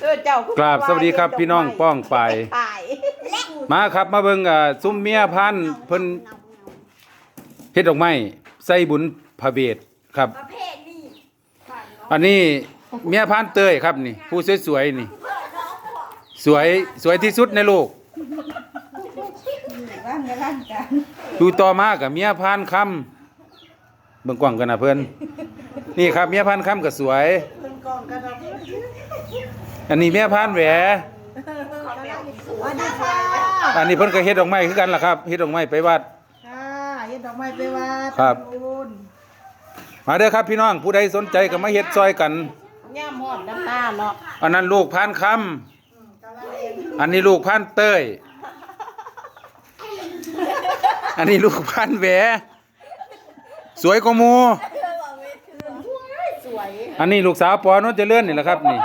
เออเจ้าคือกราบสวัสดีครับพี่น้องป้องไป ขายมาครับมาเบิ่งอ่าซุ้มเมียพันธุ์เพิ่นเฮ็ดดอกไม้ใส่บุญพระเวทครับ ประเภทนี้อันนี้เมียพันธุ์เตยครับนี่ ผู้สวยๆนี่ สวยสวยที่สุดในโลกร่างร่างกันดูต่อมากับเมียพันธุ์คำเบิ่งกว้างกันนะเพิ่นนี่ครับเมียพันธุ์คำก็สวยเพิ่น กองกันเอาอันนี้เมียพันธุ์แหวสวัสดีค่ะอันนี้เพิ่นก็เฮ็ดดอกไม้คือกันล่ะครับเฮ็ดดอกไม้ไปวัด ค่ะเฮ็ดดอกไม้ไปวัดครับ ทำบุญมาเด้อครับพี่น้องผู้ใดสนใจก็มาเฮ็ดซอยกัน ย่ามหอดน้ำตาเนาะอันนั้นลูกพันธุ์คำอันนี้ลูกพันธุ์เต้ย อันนี้ลูกพันธุ์แหวสวยกว่าหมูสวย อันนี้ลูกสาวปอนนท์เจริญนี่แหละครับ นี่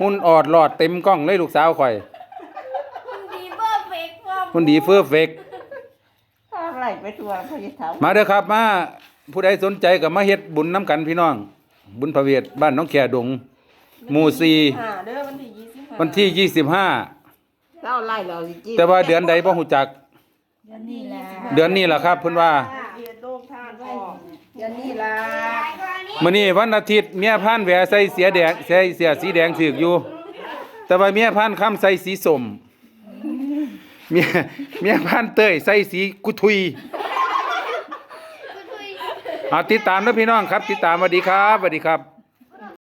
หุ่นออดหลอดเต็มกล้องเลยลูกสาวข่อยคุณดีเบอร์เฟกว่าหุ่นดีเฟอร์เฟกต์อะไรไปตัวพระเจ้ามาเด้อครับมาผู้ใดสนใจก็มาเฮ็ดบุญน้ำกันพี่น้อง บุญพระเวทบ้านน้องแขดง หมู่สี่อ่าเด้อวันที่ยี่สิบห้าวันที่ยี่สิบห้าเล่าไล่เราจริงๆแต่ว่าเดือนใดบ่ฮู้จัก เดือนนี้แหละเดือนนี้ล่ะครับเพิ่นว่า เดือนโลกท่านพ่อเดือนนี้ล่ะมื้อนี้วันอาทิตย์เมียพานแหวใส่เสียแดงใส่เสียสีแดงถึกอยู่ แต่ว่าเมียพานค่ำใส่สีส้มเมียเมียพานเต้ยใส่สีกุทุยเอาติดตามนะพี่น้องครับ ติดตามสวัสดีครับสวัสดีครับ